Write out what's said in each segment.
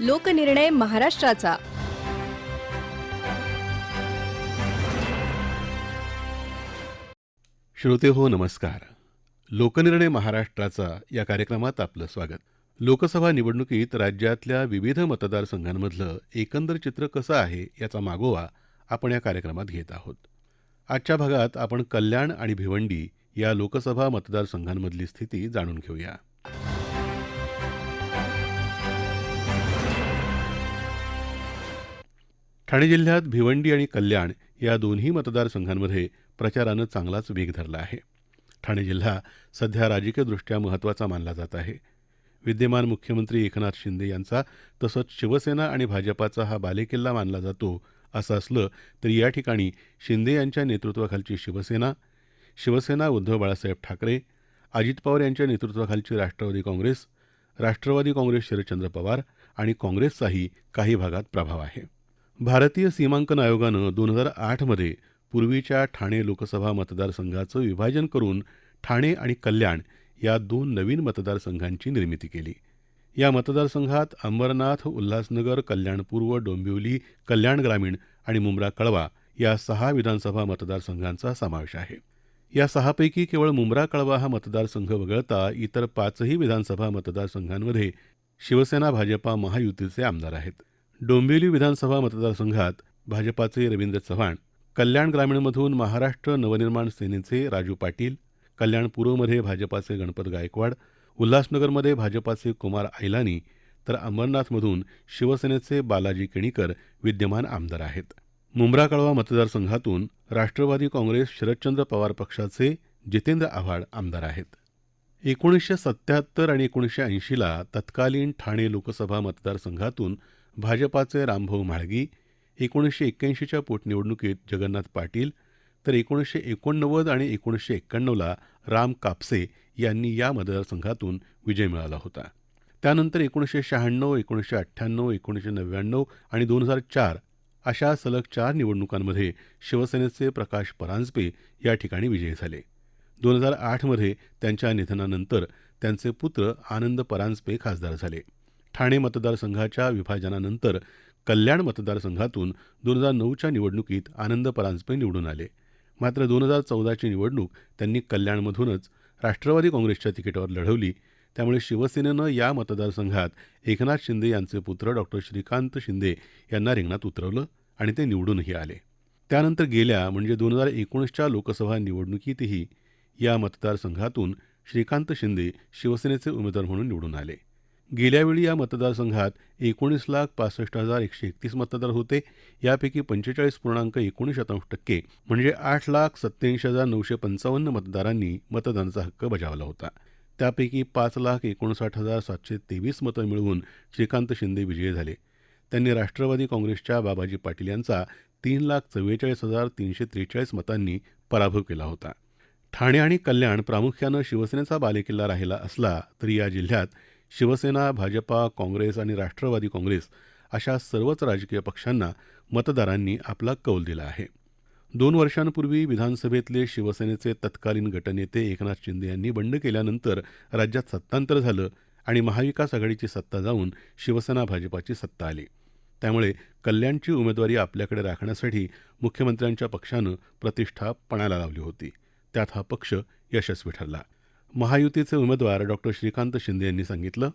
लोकनिर्णय महाराष्ट्राचा. श्रोते हो नमस्कार. लोकनिर्णय महाराष्ट्राचा या कार्यक्रमात आपलं स्वागत. लोकसभा निवडणुकीत राज्यातल्या विविध मतदारसंघांमधलं एकंदर चित्र कसं आहे याचा मागोवा आपण या कार्यक्रमात घेत आहोत. आजच्या भागात आपण कल्याण आणि भिवंडी या लोकसभा मतदारसंघांमधली स्थिती जाणून घेऊया. ठाणे जिल्ह्यात भिवंडी आणि कल्याण या दोन्ही मतदारसंघांमध्ये प्रचारानं चांगलाच वेग धरला आहे. ठाणे जिल्हा सध्या राजकीयदृष्ट्या महत्त्वाचा मानला जात आहे. विद्यमान मुख्यमंत्री एकनाथ शिंदे यांचा तसंच शिवसेना आणि भाजपाचा हा बालेकिल्ला मानला जातो असं असलं तरी या ठिकाणी शिंदे यांच्या नेतृत्वाखालची शिवसेना शिवसेना उद्धव बाळासाहेब ठाकरे अजित पवार यांच्या नेतृत्वाखालची राष्ट्रवादी काँग्रेस राष्ट्रवादी काँग्रेस शरदचंद्र पवार आणि काँग्रेसचाही काही भागात प्रभाव आहे. भारतीय सीमांकन आयोगानं दोन हजार आठमध्ये पूर्वीच्या ठाणे लोकसभा मतदारसंघाचं विभाजन करून ठाणे आणि कल्याण या दोन नवीन मतदारसंघांची निर्मिती केली. या मतदारसंघात अंबरनाथ उल्हासनगर कल्याण पूर्व डोंबिवली कल्याण ग्रामीण आणि मुंब्रा कळवा या सहा विधानसभा मतदारसंघांचा समावेश आहे. या सहापैकी केवळ मुंब्रा कळवा हा मतदारसंघ वगळता इतर पाचही विधानसभा मतदारसंघांमध्ये शिवसेना भाजपा महायुतीचे आमदार आहेत. डोंबिवली विधानसभा मतदारसंघात भाजपाचे रवींद्र चव्हाण कल्याण ग्रामीणमधून महाराष्ट्र नवनिर्माण सेनेचे राजू पाटील कल्याण पूर्वमध्ये भाजपाचे गणपत गायकवाड उल्हासनगरमध्ये भाजपाचे कुमार ऐलानी तर अंबरनाथमधून शिवसेनेचे बालाजी केणीकर विद्यमान आमदार आहेत. मुंब्रा कळवा मतदारसंघातून राष्ट्रवादी काँग्रेस शरदचंद्र पवार पक्षाचे जितेंद्र आव्हाड आमदार आहेत. एकोणीसशे सत्त्याहत्तर आणि एकोणीसशे ऐंशीला तत्कालीन ठाणे लोकसभा मतदारसंघातून भाजपाचे रामभाऊ म्हाळगी एकोणीसशे एक्क्याऐंशीच्या पोटनिवडणुकीत जगन्नाथ पाटील तर एकोणीसशे एकोणनव्वद आणि एकोणीसशे एक्क्याण्णवला राम कापसे यांनी या मतदारसंघातून विजय मिळवला होता. त्यानंतर एकोणीसशे शहाण्णव एकोणीसशे अठ्ठ्याण्णव एकोणीसशे नव्याण्णव आणि दोन हजार चार अशा सलग चार निवडणुकांमध्ये शिवसेनेचे प्रकाश परांजपे या ठिकाणी विजयी झाले. दोन हजार आठमध्ये त्यांच्या निधनानंतर त्यांचे पुत्र आनंद परांजपे खासदार झाले. ठाणे मतदारसंघाच्या विभाजनानंतर कल्याण मतदारसंघातून दोन हजार नऊच्या निवडणुकीत आनंद परांजपे निवडून आले. मात्र दोन हजार चौदाची निवडणूक त्यांनी कल्याणमधूनच राष्ट्रवादी काँग्रेसच्या तिकीटावर लढवली. त्यामुळे शिवसेनेनं या मतदारसंघात एकनाथ शिंदे यांचे पुत्र डॉक्टर श्रीकांत शिंदे यांना रिंगणात उतरवलं आणि ते निवडूनही आले. त्यानंतर गेल्या म्हणजे दोन हजार एकोणीसच्या लोकसभा निवडणुकीतही या मतदारसंघातून श्रीकांत शिंदे शिवसेनेचे उमेदवार म्हणून निवडून आले. गेल्यावेळी या मतदारसंघात एकोणीस लाख पासष्ट हजार एकशे एकतीस मतदार होते. यापैकी पंचेचाळीस पूर्णांक एकोणीस शतांश टक्के म्हणजे आठ लाख सत्याऐंशी हजार नऊशे पंचावन्न मतदारांनी मतदानाचा हक्क बजावला होता. त्यापैकी पाच लाख एकोणसाठ हजार सातशे तेवीस मतं मिळवून श्रीकांत शिंदे विजयी झाले. त्यांनी राष्ट्रवादी काँग्रेसच्या बाबाजी पाटील यांचा तीन लाख चव्वेचाळीस हजार तीनशे त्रेचाळीस मतांनी पराभव केला होता. ठाणे आणि कल्याण प्रामुख्यानं शिवसेनेचा बालेकिल्ला राहिला असला तरी या जिल्ह्यात शिवसेना भाजपा काँग्रेस आणि राष्ट्रवादी काँग्रेस अशा सर्वच राजकीय पक्षांना मतदारांनी आपला कौल दिला आहे. दोन वर्षांपूर्वी विधानसभेतले शिवसेनेचे तत्कालीन गटनेते एकनाथ शिंदे यांनी बंड केल्यानंतर राज्यात सत्तांतर झालं आणि महाविकास आघाडीची सत्ता जाऊन शिवसेना भाजपाची सत्ता आली. त्यामुळे कल्याणची उमेदवारी आपल्याकडे राखण्यासाठी मुख्यमंत्र्यांच्या पक्षानं प्रतिष्ठा पणाला लावली होती. त्यात हा पक्ष यशस्वी ठरला. महायुतीचे उमेदवार डॉक्टर श्रीकांत शिंदे यांनी सांगितलं.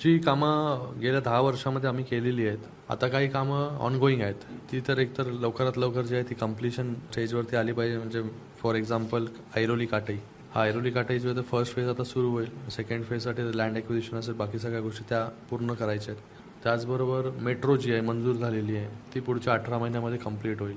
जी कामं गेल्या दहा वर्षामध्ये आम्ही केलेली आहेत आता काही कामं ऑनगोईंग आहेत. ती तर एकतर लवकरात लवकर जी आहे ती कम्प्लिशन स्टेजवरती आली पाहिजे. म्हणजे फॉर एक्झाम्पल ऐरोली काटई. हा ऐरोली काटई जो आहे तो फर्स्ट फेज आता सुरू होईल. सेकंड फेजसाठी लँड ॲक्विजिशन असेल बाकी सगळ्या गोष्टी त्या पूर्ण करायच्या आहेत. त्याचबरोबर मेट्रो जी आहे मंजूर झालेली आहे ती पुढच्या अठरा महिन्यामध्ये कंप्लीट होईल.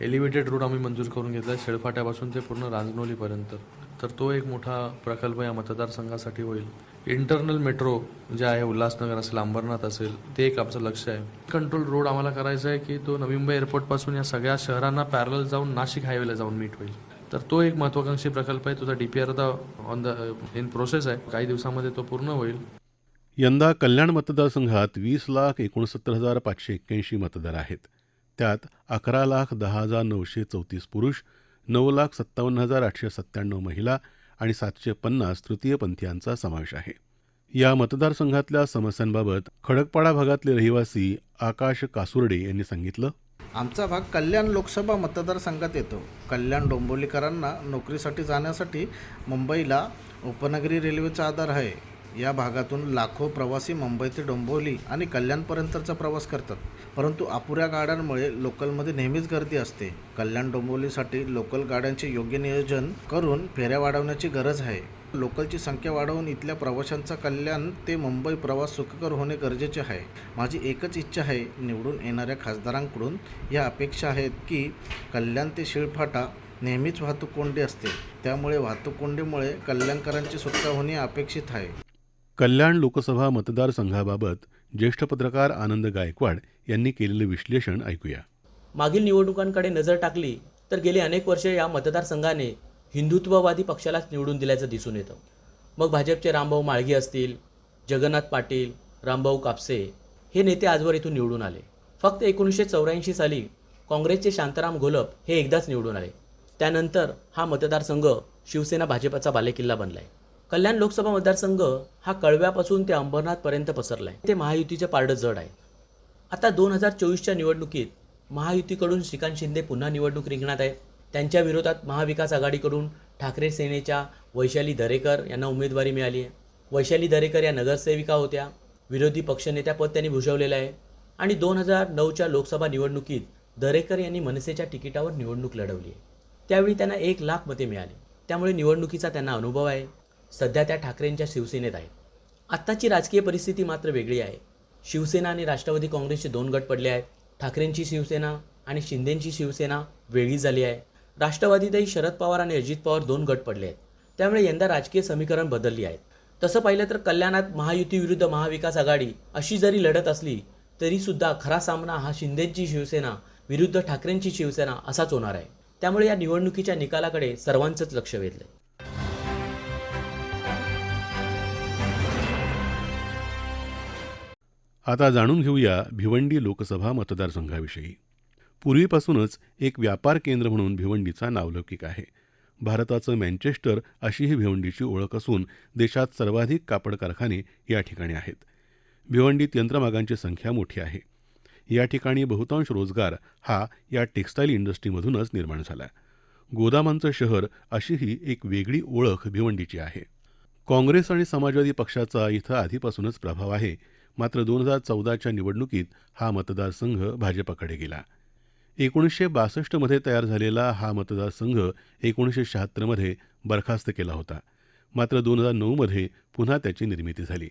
एलिव्हेटेड रूट आम्ही मंजूर करून घेतला आहे शेळफाट्यापासून ते पूर्ण रांजनोलीपर्यंत तर तो एक मोठा प्रकल्प या मतदारसंघासाठी होईल. इंटरनल मेट्रो जे आहे उल्हासनगर असेल अंबरनाथ असेल ते एक आमचं लक्ष आहे. कंट्रोल रोड आम्हाला करायचा आहे की तो नवी मुंबई एअरपोर्टपासून या सगळ्या शहरांना पॅरल जाऊन नाशिक हायवेला जाऊन मीट होईल. तर तो एक महत्वाकांक्षी प्रकल्प आहे. तुझा डी पी आर आता ऑन द इन प्रोसेस आहे. काही दिवसामध्ये तो पूर्ण होईल. यंदा कल्याण मतदारसंघात वीस लाख एकोणसत्तर हजार पाचशे एक्क्याऐंशी मतदार आहेत. त्यात अकरा लाख दहा हजार नऊशे चौतीस पुरुष नऊ लाख सत्तावन्न हजार आठशे सत्त्याण्णव महिला आणि सातशे पन्नास तृतीयपंथीयांचा समावेश आहे. या मतदारसंघातल्या समस्यांबाबत खडकपाडा भागातले रहिवासी आकाश कासुर्डे यांनी सांगितलं. आमचा भाग कल्याण लोकसभा मतदारसंघात येतो. कल्याण डोंबिवलीकरांना नोकरीसाठी जाण्यासाठी मुंबईला उपनगरी रेल्वेचा आधार आहे. या भागातून लाखो प्रवासी मुंबई ते डोंबिवली आणि कल्याणपर्यंतचा प्रवास करतात. परंतु अपुऱ्या गाड्यांमुळे लोकलमध्ये नेहमीच गर्दी असते. कल्याण डोंबिवलीसाठी लोकल गाड्यांचे योग्य नियोजन करून फेऱ्या वाढवण्याची गरज आहे. लोकलची संख्या वाढवून इथल्या प्रवाशांचा कल्याण ते मुंबई प्रवास सुखकर होणे गरजेचे आहे. माझी एकच इच्छा आहे निवडून येणाऱ्या खासदारांकडून या अपेक्षा आहेत की कल्याण ते शिळफाटा नेहमीच वाहतूक कोंडी असते. त्यामुळे वाहतूक कोंडीमुळे कल्याणकरांची सुटका होणे अपेक्षित आहे. कल्याण लोकसभा मतदारसंघाबाबत ज्येष्ठ पत्रकार आनंद गायकवाड यांनी केलेलं विश्लेषण ऐकूया. मागील निवडणुकांकडे नजर टाकली तर गेली अनेक वर्षे या मतदारसंघाने हिंदुत्ववादी पक्षालाच निवडून दिल्याचं दिसून येतं. मग भाजपचे रामभाऊ माळगी असतील जगन्नाथ पाटील रामभाऊ कापसे हे नेते आजवर इथून निवडून आले. फक्त एकोणीसशे चौऱ्याऐंशी साली काँग्रेसचे शांताराम घोलप हे एकदाच निवडून आले. त्यानंतर हा मतदारसंघ शिवसेना भाजपचा बालेकिल्ला बनलाय. कल्याण लोकसभा मतदारसंघ हा कळव्यापासून ते अंबरनाथपर्यंत पसरला आहे ते महायुतीचे पारडं जड आहे. आता दोन हजार चोवीसच्या निवडणुकीत महायुतीकडून श्रीकांत शिंदे पुन्हा निवडणूक रिंगणात आहे त्यांच्या विरोधात महाविकास आघाडीकडून ठाकरे सेनेच्या वैशाली दरेकर यांना उमेदवारी मिळाली आहे. वैशाली दरेकर या नगरसेविका होत्या. विरोधी पक्षनेत्यापद त्यांनी भूषवलेलं आहे. आणि दोन हजार नऊच्या लोकसभा निवडणुकीत दरेकर यांनी मनसेच्या तिकिटावर निवडणूक लढवली आहे. त्यावेळी त्यांना एक लाख मते मिळाली. त्यामुळे निवडणुकीचा त्यांना अनुभव आहे. सध्या त्या ठाकरेंच्या शिवसेनेत आहेत. आत्ताची राजकीय परिस्थिती मात्र वेगळी आहे. शिवसेना आणि राष्ट्रवादी काँग्रेसचे दोन गट पडले आहेत. ठाकरेंची शिवसेना आणि शिंदेंची शिवसेना वेगळी झाली आहे. राष्ट्रवादीतही शरद पवार आणि अजित पवार दोन गट पडले आहेत. त्यामुळे यंदा राजकीय समीकरण बदलली आहेत. तसं पाहिलं तर कल्याणात महायुती विरुद्ध महाविकास आघाडी अशी जरी लढत असली तरीसुद्धा खरा सामना हा शिंदेंची शिवसेना विरुद्ध ठाकरेंची शिवसेना असाच होणार आहे. त्यामुळे या निवडणुकीच्या निकालाकडे सर्वांचंच लक्ष वेधलंय. आता जाणून घेऊया भिवंडी लोकसभा मतदारसंघाविषयी. पूर्वीपासूनच एक व्यापार केंद्र म्हणून भिवंडीचा नावलौकिक आहे. भारताचं मँचेस्टर अशी ही भिवंडीची ओळख असून देशात सर्वाधिक कापड कारखाने या ठिकाणी आहेत. भिवंडीत यंत्रमागांची संख्या मोठी आहे. या ठिकाणी बहुतांश रोजगार हा या टेक्स्टाईल इंडस्ट्रीमधूनच निर्माण झाला. गोदामांचं शहर अशी ही एक वेगळी ओळख भिवंडीची आहे. काँग्रेस आणि समाजवादी पक्षाचा इथं आधीपासूनच प्रभाव आहे. मात्र दोन हजार चौदाच्या निवडणुकीत हा मतदारसंघ भाजपाकडे गेला. एकोणीसशे बासष्टमध्ये तयार झालेला हा मतदारसंघ एकोणीसशे शहात्तरमध्ये बरखास्त केला होता. मात्र दोन हजार नऊमध्ये पुन्हा त्याची निर्मिती झाली.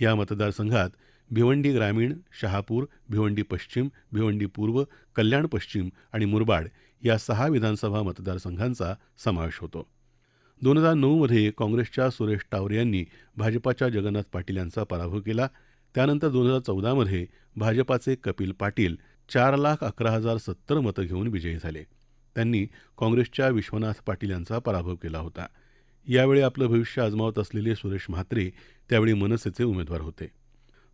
या मतदारसंघात भिवंडी ग्रामीण शहापूर भिवंडी पश्चिम भिवंडी पूर्व कल्याण पश्चिम आणि मुरबाड या सहा विधानसभा मतदारसंघांचा समावेश होतो. दोन हजार नऊमध्ये काँग्रेसच्या सुरेश टावरे यांनी भाजपाच्या जगन्नाथ पाटील यांचा पराभव केला. त्यानंतर दोन हजार चौदामध्ये भाजपाचे कपिल पाटील चार लाख अकरा हजार सत्तर मतं घेऊन विजयी झाले. त्यांनी काँग्रेसच्या विश्वनाथ पाटील यांचा पराभव केला होता. यावेळी आपलं भविष्य आजमावत असलेले सुरेश म्हात्रे त्यावेळी मनसेचे उमेदवार होते.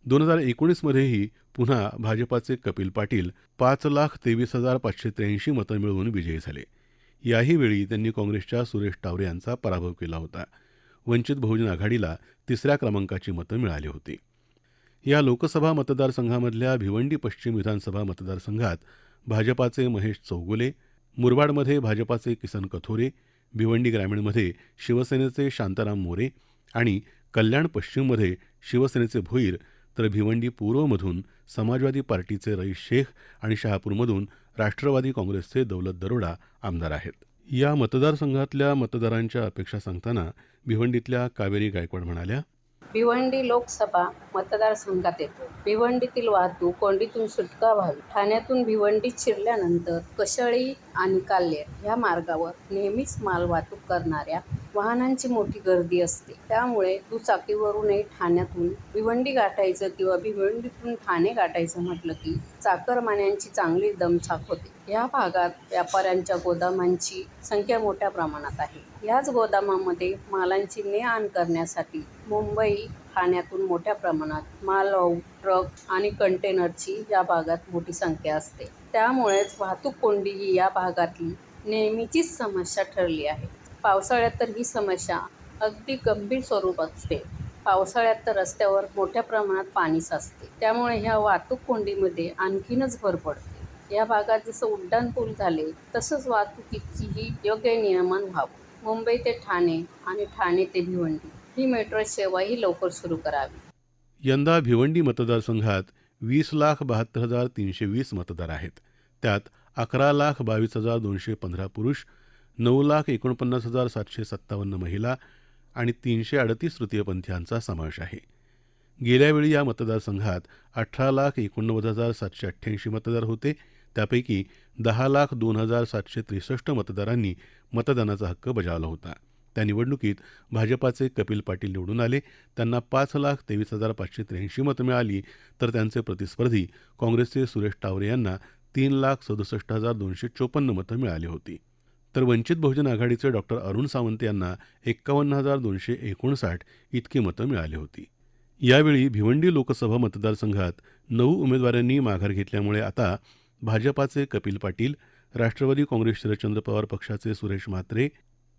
दोन हजार एकोणीसमध्येही पुन्हा भाजपाचे कपिल पाटील पाच लाख तेवीस हजार पाचशे त्र्याऐंशी मतं मिळवून विजयी झाले. याही वेळी त्यांनी काँग्रेसच्या सुरेश टावरे यांचा पराभव केला होता. वंचित बहुजन आघाडीला तिसऱ्या क्रमांकाची मतं मिळाली होती. या लोकसभा मतदारसंघामधल्या भिवंडी पश्चिम विधानसभा मतदारसंघात भाजपाचे महेश चौगुले मुरबाडमध्ये भाजपाचे किसन कथोरे भिवंडी ग्रामीणमध्ये शिवसेनेचे शांताराम मोरे आणि कल्याण पश्चिममध्ये शिवसेनेचे भोईर तर भिवंडी पूर्वमधून समाजवादी पार्टीचे रईस शेख आणि शहापूरमधून राष्ट्रवादी काँग्रेसचे दौलत दरोडा आमदार आहेत. या मतदारसंघातल्या मतदारांच्या अपेक्षा सांगताना भिवंडीतल्या कावेरी गायकवाड म्हणाल्या भिवंडी लोकसभा मतदारसंघात येतो. भिवंडीतील वाहतूक कोंडीतून सुटका व्हावी. ठाण्यातून भिवंडीत शिरल्यानंतर कशळी आणि काल्हेर ह्या मार्गावर नेहमीच माल वाहतूक करणाऱ्या वाहनांची मोठी गर्दी असते. त्यामुळे दुचाकीवरूनही ठाण्यातून भिवंडी गाठायचं किंवा भिवंडीतून ठाणे गाठायचं म्हटलं की चाकरमान्यांची चांगली दमछाक होते. या भागात व्यापाऱ्यांच्या गोदामांची संख्या मोठ्या प्रमाणात आहे. याच गोदामामध्ये मालांची ने आण करण्यासाठी मुंबई ठाण्यातून मोठ्या प्रमाणात मालवाहू ट्रक आणि कंटेनरची या भागात मोठी संख्या असते. त्यामुळेच वाहतूक कोंडी ही या भागातली नेहमीचीच समस्या ठरली आहे. पावसाळ्यात तर ही समस्या अगदी गंभीर स्वरूप असते. पावसाळ्यात तर रस्त्यावर मोठ्या प्रमाणात पाणी साचते. त्यामुळे ह्या वाहतूक कोंडीमध्ये आणखीनच भर पडते. या भागात जसं उड्डाणपूल झाले तसंच वाहतुकीचीही योग्य नियमन व्हावं. मुंबई ते ठाणे आणि ठाणे ते भिवंडी ही मेट्रो सेवाही लवकर सुरू करावी. यंदा भिवंडी मतदारसंघात वीस लाख बहात्तर हजार तीनशे वीस मतदार आहेत. त्यात अकरा लाख बावीस हजार दोनशे पंधरा पुरुष नऊ लाख एकोणपन्नास हजार सातशे सत्तावन्न महिला आणि तीनशे अडतीस तृतीयपंथीयांचा समावेश आहे. गेल्यावेळी या मतदारसंघात अठरा लाख एकोणनव्वद हजार सातशे अठ्ठ्याऐंशी मतदार होते. त्यापैकी दहा लाख दोन हजार सातशे त्रेसष्ट मतदारांनी मतदानाचा हक्क बजावला होता. त्या निवडणुकीत भाजपाचे कपिल पाटील निवडून आले. त्यांना पाच लाख तेवीस हजार पाचशे त्र्याऐंशी मतं मिळाली. तर त्यांचे प्रतिस्पर्धी काँग्रेसचे सुरेश टावरे यांना तीन लाख सदुसष्ट हजार दोनशे चोपन्न मतं मिळाली होती. तर वंचित बहुजन आघाडीचे डॉक्टर अरुण सावंत यांना एक्कावन्न हजार दोनशे एकोणसाठ इतकी मतं मिळाली होती. यावेळी भिवंडी लोकसभा मतदारसंघात नऊ उमेदवारांनी माघार घेतल्यामुळे आता भाजपाचे कपिल पाटील राष्ट्रवादी काँग्रेस शरदचंद्र पवार पक्षाचे सुरेश म्हात्रे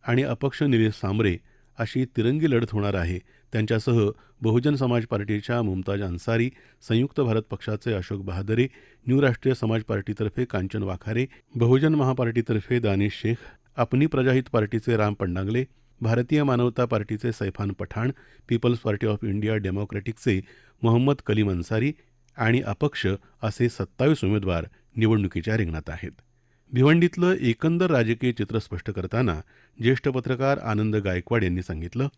आणि अपक्ष निलेश सांबरे अशी तिरंगी लढत होणार आहे त्यांच्यासह बहुजन समाज पार्टीच्या मुमताज अन्सारी संयुक्त भारत पक्षाचे अशोक बहादरे न्यू राष्ट्रीय समाज पार्टीतर्फे कांचन वाखारे बहुजन महापार्टीतर्फे दानिश शेख अपनी प्रजाहित पार्टीचे राम पंडांगले भारतीय मानवता पार्टीचे Saifan Pathan people's party of India डेमोक्रॅटिकचे Mohammad Kaleem Ansari आणि अपक्ष असे सत्तावीस उमेदवार निवडणुकीच्या रिंगणात आहेत. भिवंडीतलं एकंदर राजकीय चित्र स्पष्ट करताना ज्येष्ठ पत्रकार आनंद गायकवाड यांनी सांगितलं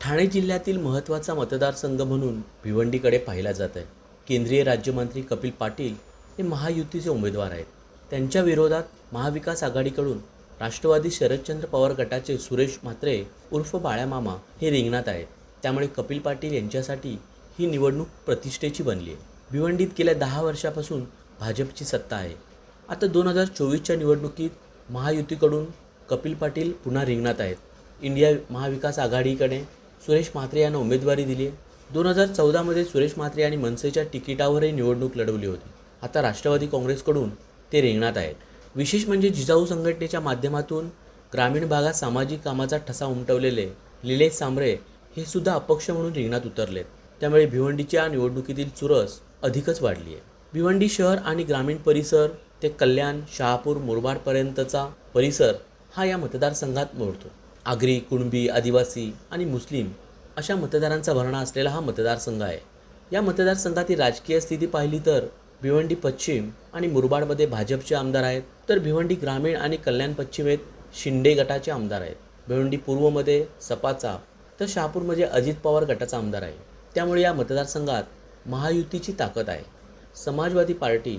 ठाणे जिल्ह्यातील महत्त्वाचा मतदारसंघ म्हणून भिवंडीकडे पाहिला जात आहे. केंद्रीय राज्यमंत्री कपिल पाटील हे महायुतीचे उमेदवार आहेत. त्यांच्या विरोधात महाविकास आघाडीकडून राष्ट्रवादी शरदचंद्र पवार गटाचे सुरेश म्हात्रे उर्फ बाळ्यामामा हे रिंगणात आहेत. त्यामुळे कपिल पाटील यांच्यासाठी ही निवडणूक प्रतिष्ठेची बनली आहे. भिवंडीत गेल्या दहा वर्षापासून भाजपची सत्ता आहे. आता दोन हजार चोवीसच्या निवडणुकीत महायुतीकडून कपिल पाटील पुन्हा रिंगणात आहेत. इंडिया महाविकास आघाडीकडे सुरेश म्हात्रे यांना उमेदवारी दिली आहे दोन हजार चौदामध्ये सुरेश म्हात्रे आणि मनसेच्या तिकिटावरही निवडणूक लढवली होती. आता राष्ट्रवादी काँग्रेसकडून ते रिंगणात आहेत. विशेष म्हणजे जिजाऊ संघटनेच्या माध्यमातून ग्रामीण भागात सामाजिक कामाचा ठसा उमटवलेले लिलेश सांबरे हे सुद्धा अपक्ष म्हणून रिंगणात उतरलेत. त्यामुळे भिवंडीच्या निवडणुकीतील चुरस अधिकच वाढली आहे भिवंडी शहर आणि ग्रामीण परिसर ते कल्याण शहापूर मुरबाडपर्यंतचा परिसर हा या मतदारसंघात मोडतो. आगरी कुणबी आदिवासी आणि मुस्लिम अशा मतदारांचा भरणा असलेला हा मतदारसंघ आहे. या मतदारसंघातील राजकीय स्थिती पाहिली तर भिवंडी पश्चिम आणि मुरबाडमध्ये भाजपचे आमदार आहेत तर भिवंडी ग्रामीण आणि कल्याण पश्चिमेत शिंदे गटाचे आमदार आहेत. भिवंडी पूर्वमध्ये सपाचा तर शहापूरमध्ये अजित पवार गटाचा आमदार आहे. त्यामुळे या मतदारसंघात महायुतीची ताकद आहे. समाजवादी पार्टी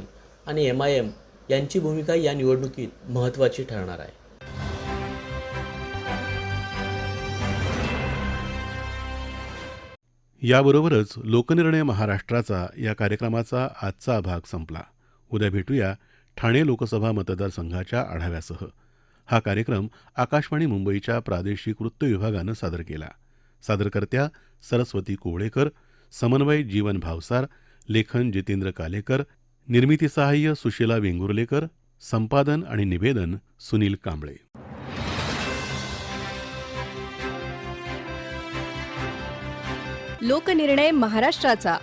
आणि एम आय एम यांची भूमिका या निवडणुकीत महत्त्वाची ठरणार आहे. याबरोबरच लोकनिर्णय महाराष्ट्राचा या कार्यक्रमाचा आजचा भाग संपला. उद्या भेटूया ठाणे लोकसभा मतदारसंघाच्या आढाव्यासह. हा कार्यक्रम आकाशवाणी मुंबईच्या प्रादेशिक वृत्त विभागानं सादर केला. सादरकर्त्या सरस्वती कोवळेकर समन्वय जीवन भावसार लेखन जितेंद्र कालेकर निर्मिती सहाय्य सुशीला वेंगुर्लेकर संपादन आणि निवेदन सुनील कांबळे. लोकनिर्णय महाराष्ट्राचा.